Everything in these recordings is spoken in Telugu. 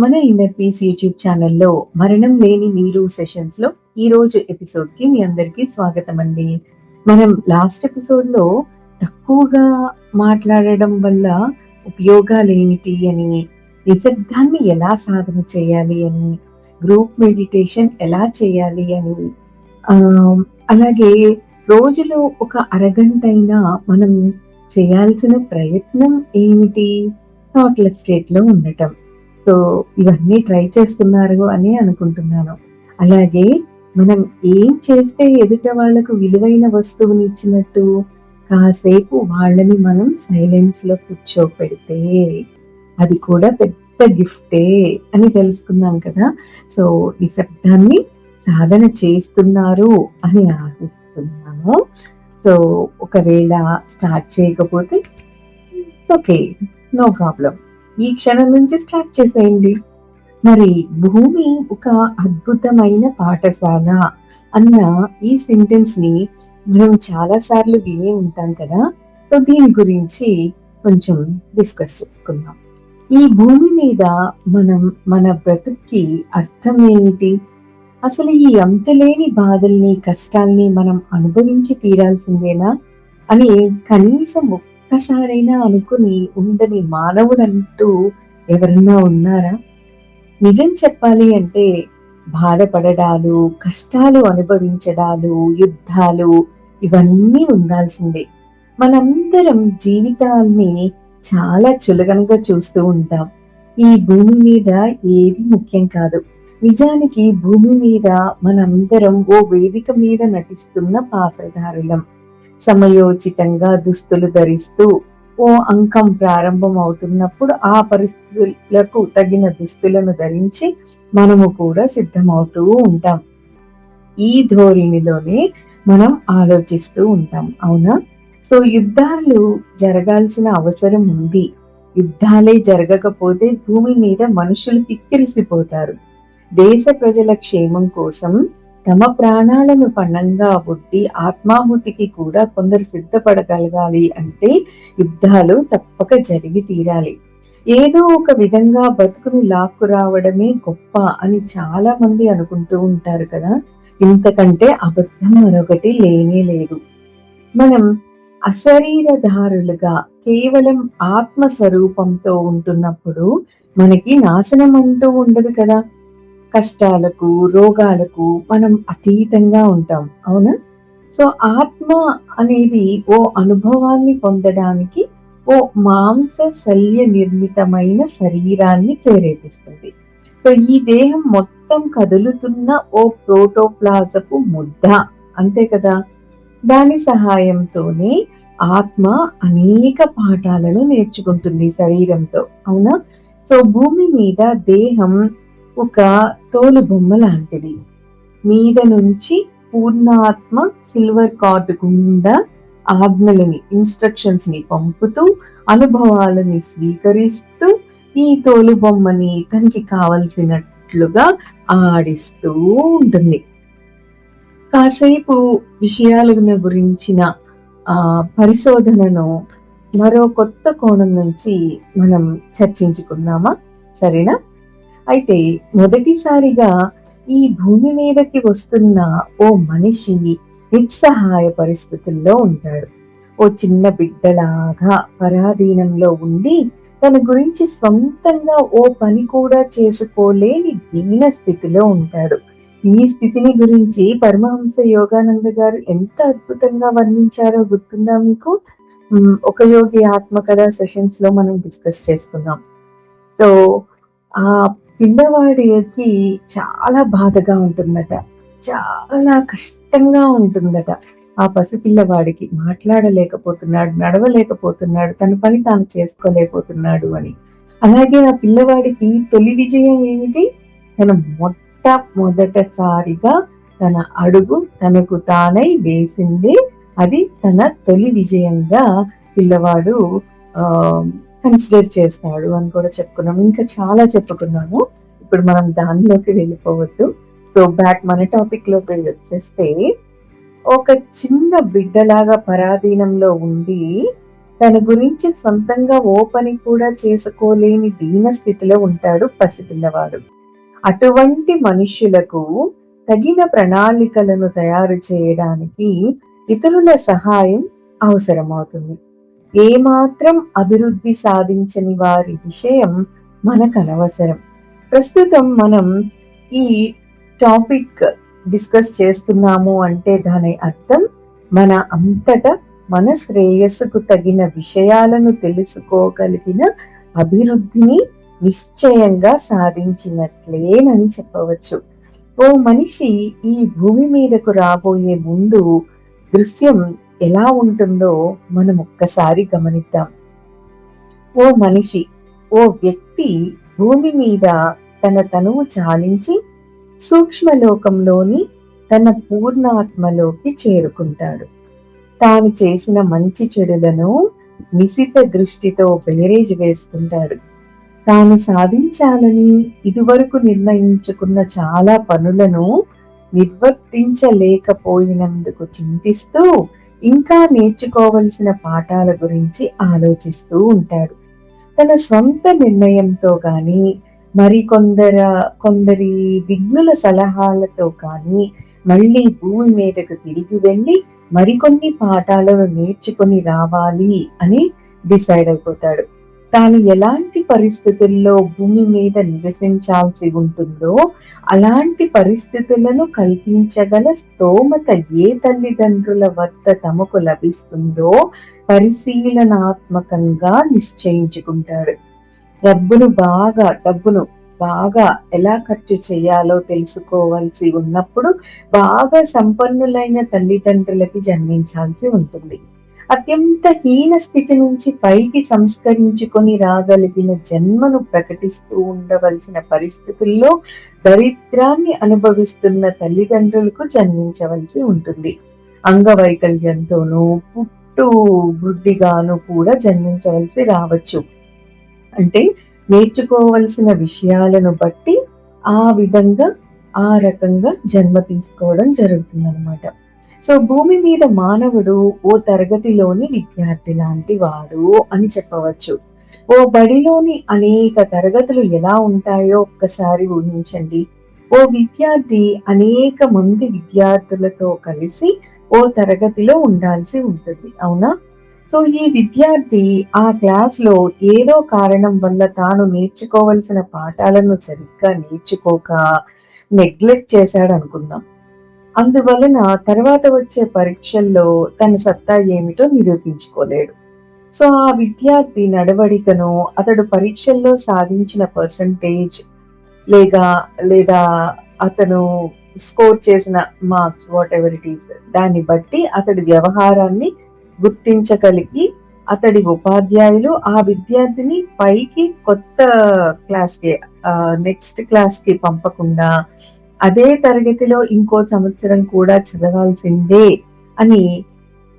మన ఇన్నర్ పీస్ యూట్యూబ్ ఛానల్లో మరణం లేని మీరు సెషన్స్లో ఈ రోజు ఎపిసోడ్కి మీ అందరికీ స్వాగతం అండి మనం లాస్ట్ ఎపిసోడ్లో తక్కువగా మాట్లాడడం వల్ల ఉపయోగాలు ఏమిటి అని నిశ్శబ్దాన్ని ఎలా సాధన చేయాలి అని గ్రూప్ మెడిటేషన్ ఎలా చేయాలి అని అలాగే రోజులో ఒక అరగంట అయినా మనం చేయాల్సిన ప్రయత్నం ఏమిటి? థాట్లెస్ స్టేట్లో ఉండటం. సో ఇవన్నీ ట్రై చేస్తున్నారు అని అనుకుంటున్నాను. అలాగే మనం ఏం చేస్తే ఎదుట వాళ్ళకు విలువైన వస్తువుని ఇచ్చినట్టు కాసేపు వాళ్ళని మనం సైలెన్స్లో కూర్చోపెడితే అది కూడా పెద్ద గిఫ్టే అని తెలుసుకున్నాం కదా. సో ఈ శబ్దాన్ని సాధన చేస్తున్నారు అని ఆశిస్తున్నాను. సో ఒకవేళ స్టార్ట్ చేయకపోతే ఓకే. No problem. ఈ క్షణం నుంచి స్టార్ట్ చేసేయండి. మరి భూమి ఒక అద్భుతమైన పాఠశాల అన్న ఈ సెంటెన్స్ని మనం చాలా సార్లు విని ఉంటాం కదా. సో దీని గురించి కొంచెం డిస్కస్ చేసుకుందాం. ఈ భూమి మీద మనం మన బ్రతుక్కి అర్థం ఏమిటి? అసలు ఈ అంతలేని బాధల్ని కష్టాల్ని మనం అనుభవించి తీరాల్సిందేనా? అని కనీసం ఒక్కసారైనా అనుకుని ఉండని మానవుడంటూ ఎవరన్నా ఉన్నారా? నిజం చెప్పాలి అంటే బాధపడడాలు కష్టాలు అనుభవించడాలు యుద్ధాలు ఇవన్నీ ఉండాల్సిందే. మనందరం జీవితాల్ని చాలా చులకనగా చూస్తూ ఉంటాం. ఈ భూమి మీద ఏది ముఖ్యం కాదు. నిజానికి భూమి మీద మనందరం ఓ వేదిక మీద నటిస్తున్న పాత్రధారులం. సమయోచితంగా దుస్తులు ధరిస్తూ ఓ అంకం ప్రారంభం అవుతున్నప్పుడు ఆ పరిస్థితులకు తగిన దుస్తులను ధరించి మనము కూడా సిద్ధమవుతూ ఉంటాం. ఈ ధోరణిలోనే మనం ఆలోచిస్తూ ఉంటాం. అవునా? సో యుద్ధాలు జరగాల్సిన అవసరం ఉంది. యుద్ధాలే జరగకపోతే భూమి మీద మనుషులు పిక్కిరిసిపోతారు దేశ ప్రజల క్షేమం కోసం తమ ప్రాణాలను పణంగా బుట్టి ఆత్మాహుతికి కూడా కొందరు సిద్ధపడగలగాలి అంటే యుద్ధాలు తప్పక జరిగి తీరాలి. ఏదో ఒక విధంగా బతుకును లాక్కు రావడమే గొప్ప అని చాలా మంది అనుకుంటూ ఉంటారు కదా. ఇంతకంటే అబద్ధం మరొకటి లేనే లేదు. మనం అశరీరధారులుగా కేవలం ఆత్మ స్వరూపంతో ఉంటున్నప్పుడు మనకి నాశనం అంటూ ఉండదు కదా. కష్టాలకు రోగాలకు మనం అతీతంగా ఉంటాం. అవునా? సో ఆత్మ అనేది ఓ అనుభవాన్ని పొందడానికి ఓ మాంస శల్య నిర్మితమైన శరీరాన్ని ప్రేరేపిస్తుంది. సో ఈ దేహం మొత్తం కదులుతున్న ఓ ప్రోటోప్లాజపు ముద్ద. అంతే కదా? దాని సహాయంతోనే ఆత్మ అనేక పాఠాలను నేర్చుకుంటుంది శరీరంతో. అవునా? సో భూమి మీద దేహం ఒక తోలు బొమ్మ లాంటిది. మీద నుంచి పూర్ణాత్మ సిల్వర్ కార్డు గుండా ఆజ్ఞలని ఇన్స్ట్రక్షన్స్ని పంపుతూ అనుభవాలని స్వీకరిస్తూ ఈ తోలు బొమ్మని తనకి కావలసినట్లుగా ఆడిస్తూ ఉంటుంది. కాసేపు విషయాల గురించిన ఆ పరిశోధనను మరో కొత్త కోణం నుంచి మనం చర్చించుకుందామా? సరేనా? అయితే మొదటిసారిగా ఈ భూమి మీదకి వస్తున్న ఓ మనిషి నిస్సహాయ పరిస్థితుల్లో ఉంటాడు. ఓ చిన్న బిడ్డలాగా పరాధీనంలో ఉండి తన గురించి సొంతంగా ఓ పని కూడా చేసుకోలేని దీన స్థితిలో ఉంటాడు. ఈ స్థితిని గురించి పరమహంస యోగానంద గారు ఎంత అద్భుతంగా వర్ణించారో గుర్తుందా మీకు? ఒక యోగి ఆత్మకథ సెషన్స్లో మనం డిస్కస్ చేసుకున్నాం సో ఆ పిల్లవాడికి చాలా బాధగా ఉంటుందట. చాలా కష్టంగా ఉంటుందట. ఆ పసిపిల్లవాడికి మాట్లాడలేకపోతున్నాడు నడవలేకపోతున్నాడు తన పని తాను చేసుకోలేకపోతున్నాడు అని. అలాగే ఆ పిల్లవాడికి తొలి విజయం ఏమిటి? తన మొట్టమొదటిసారిగా తన అడుగు తనకు తానై వేసింది. అది తన తొలి విజయంగా పిల్లవాడు ఆ కన్సిడర్ చేస్తాడు అని కూడా చెప్పుకున్నాం. ఇంకా చాలా చెప్పుకున్నాము. ఇప్పుడు మనం దానిలోకి వెళ్ళిపోవద్దు. సో బ్యాక్ మన టాపిక్లోకి వచ్చేస్తే ఒక చిన్న బిడ్డలాగా పరాధీనంలో ఉండి తన గురించి సొంతంగా ఓ పని కూడా చేసుకోలేని దీన స్థితిలో ఉంటాడు పసిపిల్లవాడు అటువంటి మనుష్యులకు తగిన ప్రణాళికలను తయారు చేయడానికి ఇతరుల సహాయం అవసరమవుతుంది. ఏమాత్రం అభివృద్ధి సాధించని వారి విషయం మనకు అనవసరం ప్రస్తుతం మనం ఈ టాపిక్ డిస్కస్ చేస్తున్నాము అంటే దాని అర్థం మన అంతటా మన శ్రేయస్సుకు తగిన విషయాలను తెలుసుకోగలిగిన అభివృద్ధిని నిశ్చయంగా సాధించినట్లేనని చెప్పవచ్చు. ఓ మనిషి ఈ భూమి మీదకు రాబోయే ముందు దృశ్యం ఎలా ఉంటుందో మనం ఒక్కసారి గమనిద్దాం. ఓ మనిషి ఓ వ్యక్తి భూమి మీద తన తనువు చాలించి సూక్ష్మలోకంలోని తన పూర్ణాత్మలోకి చేరుకుంటాడు. తాను చేసిన మంచి చెడులను నిశిత దృష్టితో బేరేజ్ వేస్తుంటాడు తాను సాధించాలని ఇదివరకు నిర్ణయించుకున్న చాలా పనులను నిర్వర్తించలేకపోయినందుకు చింతిస్తూ ఇంకా నేర్చుకోవలసిన పాఠాల గురించి ఆలోచిస్తూ ఉంటాడు. తన సొంత నిర్ణయంతో గాని మరికొందర కొందరి విఘ్నుల సలహాలతో కానీ మళ్ళీ భూమి మీదకు తిరిగి వెళ్ళి మరికొన్ని పాఠాలను నేర్చుకొని రావాలి అని డిసైడ్ అయిపోతాడు. తాను ఎలాంటి పరిస్థితుల్లో భూమి మీద నివసించాల్సి ఉంటుందో అలాంటి పరిస్థితులను కల్పించగల స్తోమత ఏ తల్లిదండ్రుల వద్ద తమకు లభిస్తుందో పరిశీలనాత్మకంగా నిశ్చయించుకుంటాడు. డబ్బును బాగా డబ్బును బాగా ఎలా ఖర్చు చేయాలో తెలుసుకోవాల్సి ఉన్నప్పుడు బాగా సంపన్నులైన తల్లిదండ్రులకి జన్మించాల్సి ఉంటుంది. అత్యంత హీన స్థితి నుంచి పైకి సంస్కరించుకొని రాగలిగిన జన్మను ప్రకటిస్తూ ఉండవలసిన పరిస్థితుల్లో దరిద్రాన్ని అనుభవిస్తున్న తల్లిదండ్రులకు జన్మించవలసి ఉంటుంది. అంగవైకల్యంతోనూ పుట్టు వృద్ధిగాను కూడా జన్మించవలసి రావచ్చు. అంటే నేర్చుకోవలసిన విషయాలను బట్టి ఆ విధంగా ఆ రకంగా జన్మ తీసుకోవడం జరుగుతుందన్నమాట. సో భూమి మీద మానవుడు ఓ తరగతిలోని విద్యార్థి లాంటి వాడు అని చెప్పవచ్చు. ఓ బడిలోని అనేక తరగతులు ఎలా ఉంటాయో ఒక్కసారి ఊహించండి. ఓ విద్యార్థి అనేక మంది విద్యార్థులతో కలిసి ఓ తరగతిలో ఉండాల్సి ఉంటుంది. అవునా? సో ఈ విద్యార్థి ఆ క్లాస్లో ఏదో కారణం వల్ల తాను నేర్చుకోవలసిన పాఠాలను సరిగ్గా నేర్చుకోక నెగ్లెక్ట్ చేశాడు అనుకుందాం అందువలన తర్వాత వచ్చే పరీక్షల్లో తన సత్తా ఏమిటో నిరూపించుకోలేడు. సో ఆ విద్యార్థి నడవడికను అతడు పరీక్షల్లో సాధించిన పర్సంటేజ్ లేదా లేదా అతను స్కోర్ చేసిన marks whatever it is దాన్ని బట్టి అతడి వ్యవహారాన్ని గుర్తించగలిగి అతడి ఉపాధ్యాయులు ఆ విద్యార్థిని పైకి కొత్త క్లాస్కి నెక్స్ట్ క్లాస్కి పంపకుండా అదే తరగతిలో ఇంకో సంవత్సరం కూడా చదవాల్సిందే అని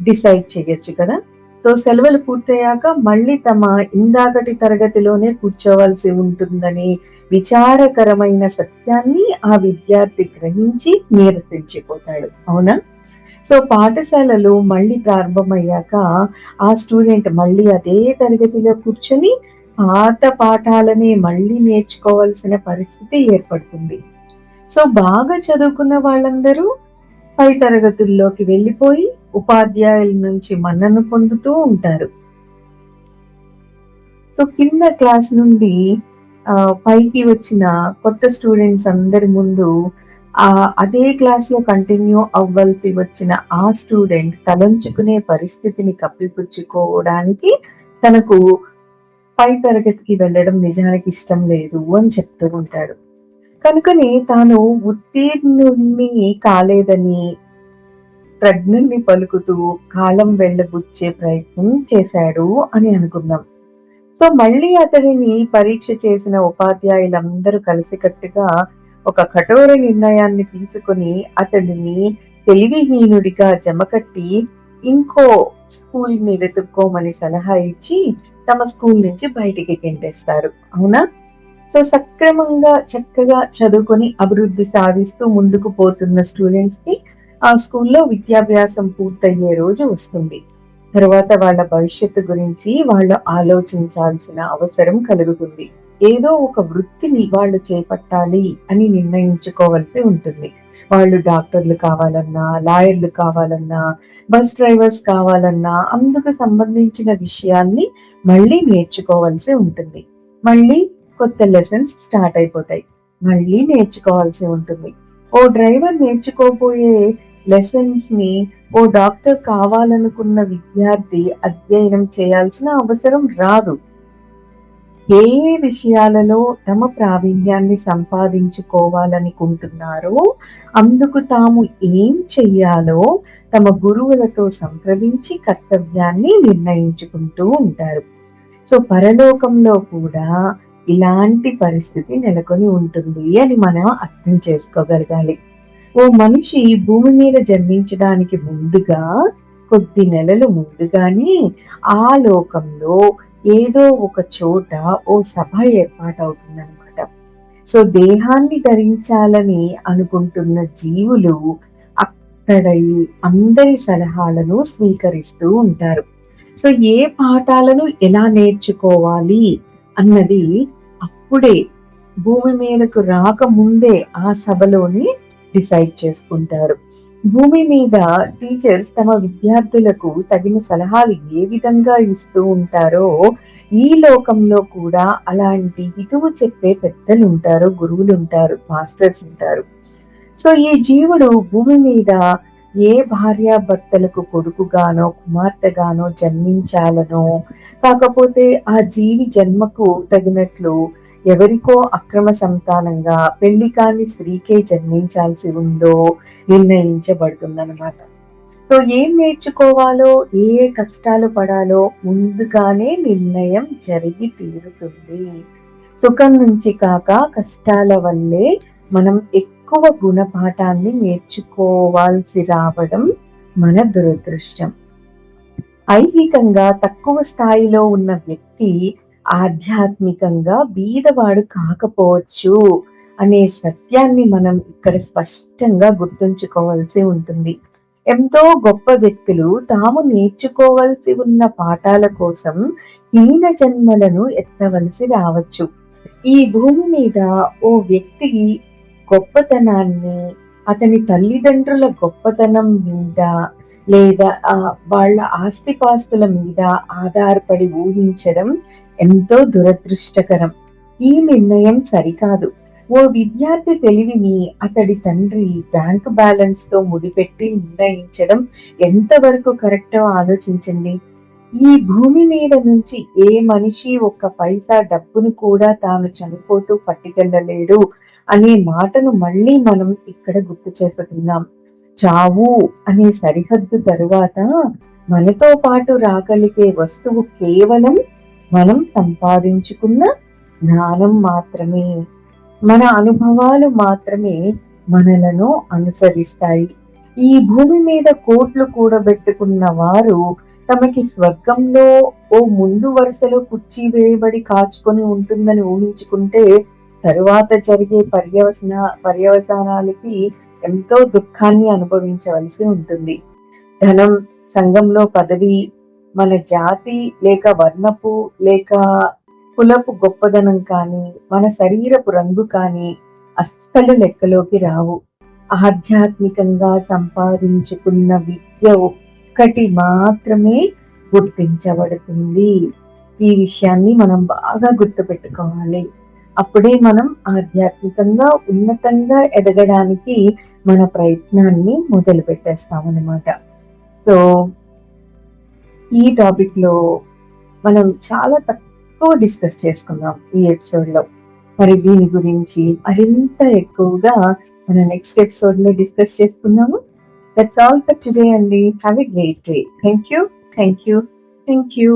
డిసైడ్ చేయొచ్చు కదా. సో సెలవులు పూర్తయ్యాక మళ్ళీ తమ ఇందాకటి తరగతిలోనే కూర్చోవలసి ఉంటుందని విచారకరమైన సత్యాన్ని ఆ విద్యార్థి గ్రహించి నీరసించిపోతాడు. అవునా? సో పాఠశాలలు మళ్ళీ ప్రారంభమయ్యాక ఆ స్టూడెంట్ మళ్ళీ అదే తరగతిలో కూర్చొని పాత పాఠాలని మళ్ళీ నేర్చుకోవాల్సిన పరిస్థితి ఏర్పడుతుంది. సో బాగా చదువుకున్న వాళ్ళందరూ పై తరగతుల్లోకి వెళ్ళిపోయి ఉపాధ్యాయుల నుంచి మన్నను పొందుతూ ఉంటారు. సో కింద క్లాస్ నుండి పైకి వచ్చిన కొత్త స్టూడెంట్స్ అందరి ముందు ఆ అదే క్లాస్లో కంటిన్యూ అవ్వాల్సి వచ్చిన ఆ స్టూడెంట్ తలంచుకునే పరిస్థితిని కప్పిపుచ్చుకోవడానికి తనకు పై తరగతికి వెళ్ళడం నిజానికి ఇష్టం లేదు అని చెప్తూ ఉంటాడు. కనుకని తాను ఉత్తీర్ణుణ్ణి కాలేదని ప్రజ్ఞుణ్ణి పలుకుతూ కాలం వెళ్ళబుచ్చే ప్రయత్నం చేశాడు అని అనుకున్నాం. సో మళ్ళీ అతడిని పరీక్ష చేసిన ఉపాధ్యాయులందరూ కలిసికట్టుగా ఒక కఠోర నిర్ణయాన్ని తీసుకుని అతడిని తెలివిహీనుడిగా జమకట్టి ఇంకో స్కూల్ని వెతుక్కోమని సలహా ఇచ్చి తమ స్కూల్ నుంచి బయటికి గెంటేస్తారు. అవునా? సో సక్రమంగా చక్కగా చదువుకొని అభివృద్ధి సాధిస్తూ ముందుకు పోతున్న స్టూడెంట్స్కి ఆ స్కూల్లో విద్యాభ్యాసం పూర్తయ్యే రోజు వస్తుంది. తర్వాత వాళ్ళ భవిష్యత్తు గురించి వాళ్ళు ఆలోచించాల్సిన అవసరం కలుగుతుంది. ఏదో ఒక వృత్తిని వాళ్ళు చేపట్టాలి అని నిర్ణయించుకోవాల్సి ఉంటుంది. వాళ్ళు డాక్టర్లు కావాలన్నా లాయర్లు కావాలన్నా బస్ డ్రైవర్స్ కావాలన్నా అందుకు సంబంధించిన విషయాల్ని మళ్ళీ నేర్చుకోవాల్సి ఉంటుంది. మళ్ళీ కొత్త లెసన్స్ స్టార్ట్ అయిపోతాయి. మళ్ళీ నేర్చుకోవాల్సి ఉంటుంది. ఓ డ్రైవర్ నేర్చుకోబోయే లెసన్స్ని ఓ డాక్టర్ కావాలనుకున్న విద్యార్థి అధ్యయనం చేయాల్సిన అవసరం రాదు. ఏ ఏ విషయాలలో తమ ప్రావీణ్యాన్ని సంపాదించుకోవాలనుకుంటున్నారో అందుకు తాము ఏం చెయ్యాలో తమ గురువులతో సంప్రదించి కర్తవ్యాన్ని నిర్ణయించుకుంటూ ఉంటారు. సో పరలోకంలో కూడా ఇలాంటి పరిస్థితి నెలకొని ఉంటుంది అని మనం అర్థం చేసుకోగలగాలి. ఓ మనిషి భూమి మీద జన్మించడానికి ముందుగా కొద్ది నెలలు ముందుగానే ఆ లోకంలో ఏదో ఒక చోట ఓ సభ ఏర్పాటవుతుందన్నమాట. సో దేహాన్ని ధరించాలని అనుకుంటున్న జీవులు అక్కడ అందరి సలహాలను స్వీకరిస్తూ ఉంటారు. సో ఏ పాఠాలను ఎలా నేర్చుకోవాలి? అన్నది అప్పుడే భూమి మీదకు రాకముందే ఆ సభలోనే డిసైడ్ చేసుకుంటారు. భూమి మీద టీచర్స్ తమ విద్యార్థులకు తగిన సలహాలు ఏ విధంగా ఇస్తూ ఉంటారో ఈ లోకంలో కూడా అలాంటి హితువు చెప్పే పెద్దలు ఉంటారు గురువులు ఉంటారు మాస్టర్స్ ఉంటారు. సో ఈ జీవుడు భూమి మీద ఏ భార్యాభర్తలకు కొడుకుగానో కుమార్తెగానో జన్మించాలనో కాకపోతే ఆ జీవి జన్మకు తగినట్లు ఎవరికో అక్రమ సంతానంగా పెళ్ళి కాని స్త్రీకే జన్మించాల్సి ఉందో నిర్ణయించబడుతుందన్నమాట. సో ఏం నేర్చుకోవాలో ఏ ఏ కష్టాలు పడాలో ముందుగానే నిర్ణయం జరిగి తీరుతుంది. సుఖం నుంచి కాక కష్టాల వల్లే మనం ఎక్కువ గుణపాఠాన్ని నేర్చుకోవాల్సి రావడం మన దురదృష్టం. ఐహికంగా తక్కువ స్థాయిలో ఉన్న వ్యక్తి ఆధ్యాత్మికంగా బీదవాడు కాకపోవచ్చు అనే సత్యాన్ని మనం ఇక్కడ స్పష్టంగా గుర్తుంచుకోవాల్సి ఉంటుంది. ఎంతో గొప్ప వ్యక్తులు తాము నేర్చుకోవలసి ఉన్న పాఠాల కోసం హీన జన్మలను ఎత్తవలసి రావచ్చు. ఈ భూమి మీద ఓ వ్యక్తి గొప్పతనాన్ని అతని తల్లిదండ్రుల గొప్పతనం మీద లేదా వాళ్ళ ఆస్తిపాస్తుల మీద ఆధారపడి ఊహించడం ఎంతో దురదృష్టకరం. ఈ నిర్ణయం సరికాదు. ఓ విద్యార్థి తెలివిని అతడి తండ్రి బ్యాంక్ బ్యాలెన్స్తో ముడిపెట్టి నిర్ణయించడం ఎంతవరకు కరెక్టో ఆలోచించండి. ఈ భూమి మీద నుంచి ఏ మనిషి ఒక్క పైసా డబ్బును కూడా తాను చనిపోతూ పట్టుకెళ్ళలేడు. అనే మాటను మళ్ళీ మనం ఇక్కడ గుర్తు చేసుకుందాం. చావు అనే సరిహద్దు తరువాత మనతో పాటు రాగలిగే వస్తువు కేవలం మనం సంపాదించుకున్న జ్ఞానం మాత్రమే. మన అనుభవాలు మాత్రమే మనలను అనుసరిస్తాయి. ఈ భూమి మీద కోట్లు కూడబెట్టుకున్న వారు తమకి స్వర్గంలో ఓ ముందు వరుసలో కుర్చీ వేయబడి కాచుకొని ఉంటుందని ఊహించుకుంటే తరువాత జరిగే పర్యవసన పర్యవసానాలకి ఎంతో దుఃఖాన్ని అనుభవించవలసి ఉంటుంది. ధనం సంఘంలో పదవి మన జాతి లేక వర్ణపు లేక కులపు గొప్పదనం కానీ మన శరీరపు రంగు కానీ అస్సలు లెక్కలోకి రావు. ఆధ్యాత్మికంగా సంపాదించుకున్న విద్య ఒక్కటి మాత్రమే గుర్తించబడుతుంది. ఈ విషయాన్ని మనం బాగా గుర్తుపెట్టుకోవాలి. అప్పుడే మనం ఆధ్యాత్మికంగా ఉన్నతంగా ఎదగడానికి మన ప్రయత్నాన్ని మొదలు పెట్టేస్తాం అనమాట సో ఈ టాపిక్లో మనం చాలా తక్కువ డిస్కస్ చేసుకున్నాం ఈ ఎపిసోడ్లో. మరి దీని గురించి మరింత ఎక్కువగా మనం నెక్స్ట్ ఎపిసోడ్లో డిస్కస్ చేసుకున్నాము దట్స్ ఆల్ ఫర్ టుడే అండి. Have a great day thank you thank you thank you